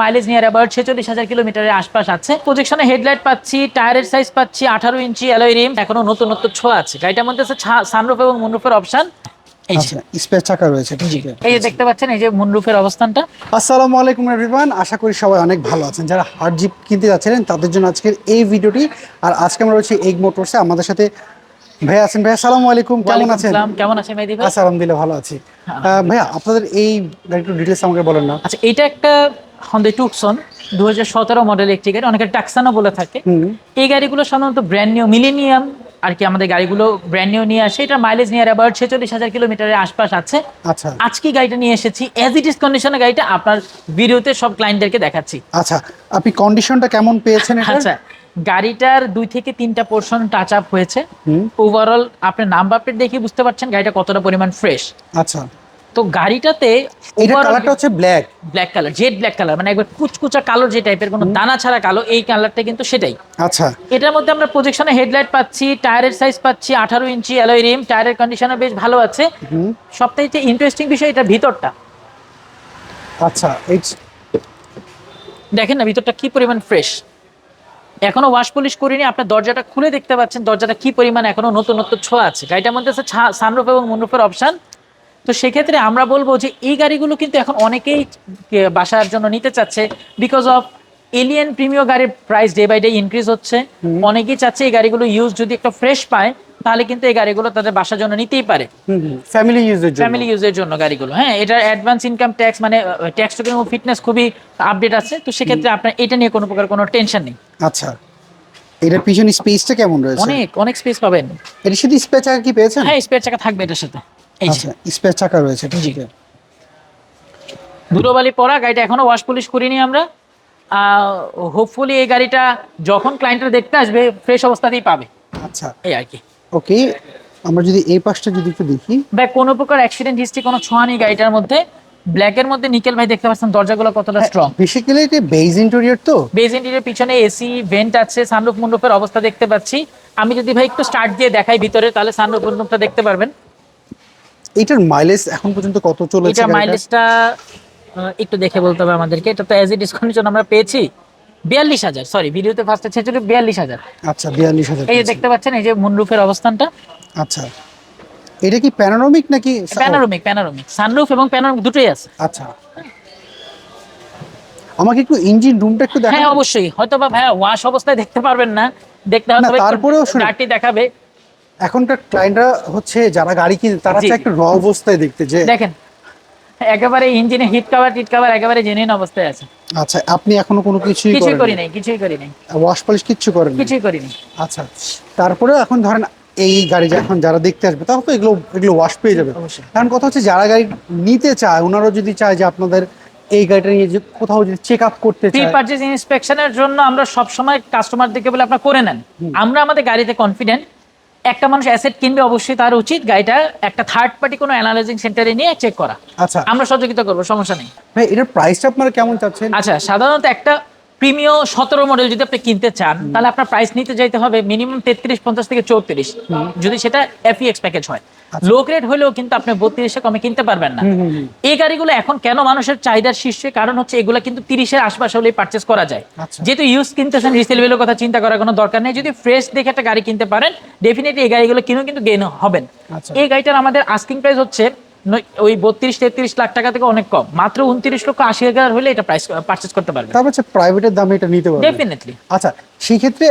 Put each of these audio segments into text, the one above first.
Mileage নিয়ে about ছেচল্লিশ হাজার কিলোমিটারের আশপাশ আছে। প্রজেকশনে হেডলাইট পাচ্ছি টায়ারের সাইজ পাচ্ছি আঠারো ইঞ্চি অ্যালয় রিম এখনও নতুন নতুন ছোঁয়া আছে। গাড়িটার মধ্যে আছে সানরুফ এবং মুনরুফের অপশন আচ্ছা স্পেস চাকা রয়েছে ঠিক এই যে দেখতে পাচ্ছেন এই যে মুনরুফের অবস্থানটা। আসসালামু আলাইকুম এভরিওয়ান আশা করি সবাই অনেক ভালো আছেন। যারা হার্ড জিপ কিনতে যাচ্ছিলেন তাদের জন্য আজকের এই ভিডিওটি। আর আজকে আমরা রয়েছি এগ মোটরসে আমাদের সাথে ভাইয়া আছেন। ভাইয়া আলাইকুম। কেমন আছেন? কেমন আছেন মেহেদি ভাই আলহামদুলিল্লাহ ভালো আছি। আহ, ভাইয়া আপনাদের এই গাড়িটার আমাকে বলেন না। আচ্ছা এটা একটা হন্ডা টুকসন দু হাজার সতেরো মডেলের একটি গাড়ি অনেকে টাক্সানো বলে থাকে। এই গাড়িগুলো সাধারণত ব্র্যান্ড নিউ মিলেনিয়াম আর কি আমাদের গাড়িগুলো ব্র্যান্ড নিউ নিয়ে আসে। এটা মাইলেজ নিয়ে অ্যাবাউট ছেচল্লিশ হাজার কিলোমিটারের আশপাশ আছে। আচ্ছা। আজকে গাড়িটা নিয়ে এসেছি। অ্যাজ ইট ইস কন্ডিশনের গাড়িটা আপনার ভিডিওতে সব ক্লায়েন্টদেরকে দেখাচ্ছি। আচ্ছা আপনি কন্ডিশনটা কেমন পেয়েছেন আচ্ছা গাড়িটার দুই থেকে তিনটা পোর্শন টাচ আপ হয়েছে। হুম। ওভারঅল আপনি নাম্বার প্লেট দেখে বুঝতে পারছেন গাড়িটা কতটা পরিমাণ ফ্রেশ আচ্ছা। তো গাড়িটাতে কালারটা হচ্ছে black black colour jet black colour মানে একবার কুচকুচা কালো যে টাইপের কোনো দানা ছাড়া কালো এই কালারটা কিন্তু সেটাই। আচ্ছা। এটার মধ্যে আমরা প্রজেকশনে হেডলাইট পাচ্ছি টায়ারের সাইজ পাচ্ছি আঠারো ইঞ্চি অ্যালয় রিম টায়ারের কন্ডিশনও বেশ ভালো আছে। সবথেকে ইন্টারেস্টিং বিষয় এটা ভিতরটা। আচ্ছা দেখেন না ভিতরটা কি পরিমাণ ফ্রেশ এখনও ওয়াশ পলিশ করিনি আপনার দরজাটা খুলে দেখতে পাচ্ছেন দরজাটা কি পরিমাণ এখনও নতুন নতুন ছোঁয়া আছে। গাড়িটার মধ্যে আছে সানরুফ এবং মুনরুফের অপশন তো সেক্ষেত্রে আমরা বলব যে এই গাড়িগুলো কিন্তু এখন অনেকেই বাসার জন্য নিতে চাচ্ছে বিকজ অফ এলিয়ান প্রিমিয় গাড়ির price day by day increase হচ্ছে। অনেকেই চাচ্ছে এই গাড়িগুলো ইউজ যদি একটা ফ্রেশ পায় তাহলে কিন্তু এই গাড়িগুলো তাদের বাসার জন্য নিতেই পারে। ফ্যামিলি ইউজের জন্য। ফ্যামিলি ইউজের জন্য গাড়িগুলো। হ্যাঁ এটার অ্যাডভান্স ইনকাম ট্যাক্স মানে ট্যাক্স ও ফিটনেস খুবই আপডেট আছে। তো সেক্ষেত্রে আপনার এটা নিয়ে কোনো প্রকার কোনো টেনশন নেই। আচ্ছা। এটার পিছনে স্পেসটা কেমন রয়েছে? অনেক অনেক স্পেস পাবেন। এটার সাথে স্পেস চাকা কি পেয়েছেন? হ্যাঁ স্পেয়ার চাকা থাকবে এটার সাথে। স্পেস চাকা রয়েছে ঠিক জি। ধুলোবালি পরা গাড়িটা এখনও ওয়াশ পলিশ করিনি আমরা। হোপফুলি এই গাড়িটা যখন ক্লায়েন্টরা দেখতে আসবে ফ্রেশ অবস্থাতেই পাবে। আচ্ছা। এই আর কি। ওকে আমরা যদি এই পাশটা যদি একটু দেখি। ভাই কোনো প্রকার অ্যাক্সিডেন্ট হিস্ট্রি কোনো ছোঁয়া নেই গাড়িটার মধ্যে। ব্ল্যাকের মধ্যে নিকেল ভাই দেখতে পাচ্ছেন দরজাগুলো কতটা স্ট্রং বেসিক্যালি এটা বেজ ইন্টেরিয়র তো। বেজ ইন্টিরিয়ার পিছনে এসি ভেন্ট আছে সানরুফ মুন্ডুফের অবস্থা দেখতে পাচ্ছি। আমি যদি ভাই একটু স্টার্ট দিয়ে দেখাই ভিতরে তাহলে সানরুফ মুন্ডুফটা দেখতে পারবেন। এটার মাইলেজ এখন পর্যন্ত কত চলেছে এটা মাইলেজটা একটু দেখে বলতে হবে আমাদেরকে। এটা তো অ্যাজ এ ডিসকাউন্টের আমরা পেয়েছি বিয়াল্লিশ হাজার। সরি ভিডিওতে ফার্স্টে ছেছিল বিয়াল্লিশ হাজার। আচ্ছা বিয়াল্লিশ হাজার এই যে দেখতে পাচ্ছেন এই যে মুন্ডুফের অবস্থানটা। আচ্ছা। এটা কি প্যানোরামিক নাকি প্যানারোমিক প্যানারোমিক সানরুফ এবং প্যানারোমিক দুটোই আছে। আচ্ছা। আমাকে একটু ইঞ্জিন রুমটা একটু হ্যাঁ অবশ্যই। হয়তো বা ভাইয়া ওয়াশ অবস্থায় দেখতে পারবেন না। দেখতে হবে তারপরেও। ডাটি দেখাবে। এখনকার ক্লায়েন্টরা হচ্ছে যারা গাড়ি কিনে তারা। চায় একটু র অবস্থায় দেখতে যে দেখেন একেবারে ইঞ্জিনে হিট কাভার টিট কাভার একেবারে জেনুইন অবস্থায় আছে। আচ্ছা আপনি এখনও কোনো কিছুই কিছুই করি নাই কিছুই করি নাই ওয়াশ পলিশ কিছু করেন কিছুই করিনি। আচ্ছা তারপরেও এখন ধরেন এই গাড়ি যখন যারা দেখতে আসবে তখন তো এগুলো এগুলো ওয়াশ পেয়ে যাবে। অবশ্যই। কারণ কথা হচ্ছে যারা গাড়ি নিতে চায় ওনারাও যদি চায় যে আপনাদের এই গাড়িটা নিয়ে যে কোথাও যদি চেক আপ করতে চায় প্রি পারচেজ ইন্সপেকশনের জন্য আমরা সব সময় কাস্টমারদেরকে বলে আপনারা করে নেন। আমরা আমাদের গাড়িতে কনফিডেন্ট একটা মানুষ অ্যাসেট কিনবে অবশ্যই তার উচিত গাড়িটা একটা থার্ড পার্টি কোনো অ্যানালাইজিং সেন্টারে নিয়ে চেক করা। আচ্ছা। আমরা সহযোগিতা করব সমস্যা নেই। ভাই এটার প্রাইসটা আপনারা কেমন চাচ্ছেন? আচ্ছা সাধারণত একটা প্রিমিয় সতেরো মডেল যদি আপনি কিনতে চান তাহলে আপনার প্রাইস নিতে যাইতে হবে মিনিমাম তেত্রিশ পঞ্চাশ থেকে চৌত্রিশ। যদি সেটা এফইএক্স প্যাকেজ হয়। লো রেট হলেও কিন্তু আপনি বত্রিশে কমে কিনতে পারবেন না। এই গাড়িগুলো এখন কেন মানুষের চাহিদার শীর্ষে? কারণ হচ্ছে এগুলো কিন্তু তিরিশের আশপাশ হলেই পারচেস করা যায়। আচ্ছা। যেহেতু ইউজ কিনতেছেন রিসেল ভ্যালুর কথা চিন্তা করার কোনো দরকার নেই। যদি ফ্রেশ দেখে একটা গাড়ি কিনতে পারেন ডেফিনেটলি এই গাড়িগুলো কিনেও কিন্তু গেন হবেন আচ্ছা। এই গাড়িটার আমাদের আস্কিং প্রাইস হচ্ছে ওই বত্রিশ তেত্রিশ লাখ টাকা থেকে অনেক কম। মাত্র উনত্রিশ লক্ষ আশি হাজার হলে এটা প্রাইস পারচেস করতে পারবে তারপর হচ্ছে প্রাইভেটের দামে এটা নিতে পারবে ডেফিনেটলি আচ্ছা সেই ক্ষেত্রে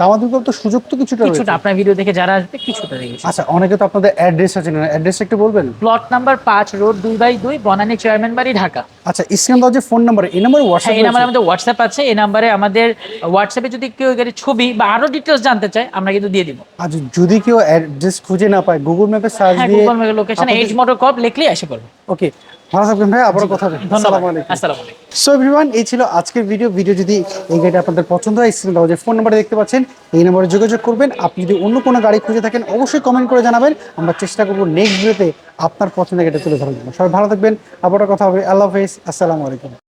দামাদামি তো সুযোগ তো কিছুটা রয়েছে। কিছুটা আপনার ভিডিও দেখে যারা আসবে কিছুটা দেখেছি আচ্ছা অনেকে তো আপনাদের অ্যাড্রেস আছে না? অ্যাড্রেস একটু বলবেন? প্লট নাম্বার পাঁচ রোড দুই বাই দুই বনানী চেয়ারম্যান বাড়ি ঢাকা। আচ্ছা দাও যে ফোন নাম্বার এই নাম্বার হ্যাঁ হোয়াটসঅ্যাপ এই নাম্বারে আমাদের হোয়াটসঅ্যাপ আছে এই নাম্বারে আমাদের হোয়াটসঅ্যাপে যদি কেউ এর ছবি বা আরও ডিটেলস জানতে চায় আমরা কিন্তু দিয়ে দিব। আচ্ছা যদি কেউ অ্যাড্রেস খুঁজে না পায় গুগল ম্যাপে সার্চ দিয়ে Google location H motor cop লিখলেই এসে পড়বে। ওকে ভালো থাকবেন ভাই আবারও কথা হবে। আসসালামু আলাইকুম। আসসালামু আলাইকুম। সো এভরিওয়ান এই ছিল আজকের ভিডিও ভিডিও যদি এই গাড়িটা আপনাদের পছন্দ হয় স্ক্রিন যে ফোন নাম্বারে দেখতে পাচ্ছেন এই নাম্বারে যোগাযোগ করবেন। আপনি যদি অন্য কোনো গাড়ি খুঁজে থাকেন অবশ্যই কমেন্ট করে জানাবেন। আমরা চেষ্টা করব নেক্সট ভিডিওতে আপনার পছন্দের গাড়িটা তুলে ধরার জন্য। সবাই ভালো থাকবেন আবারও কথা হবে। আল্লাহ হাফেজ। আসসালামু আলাইকুম।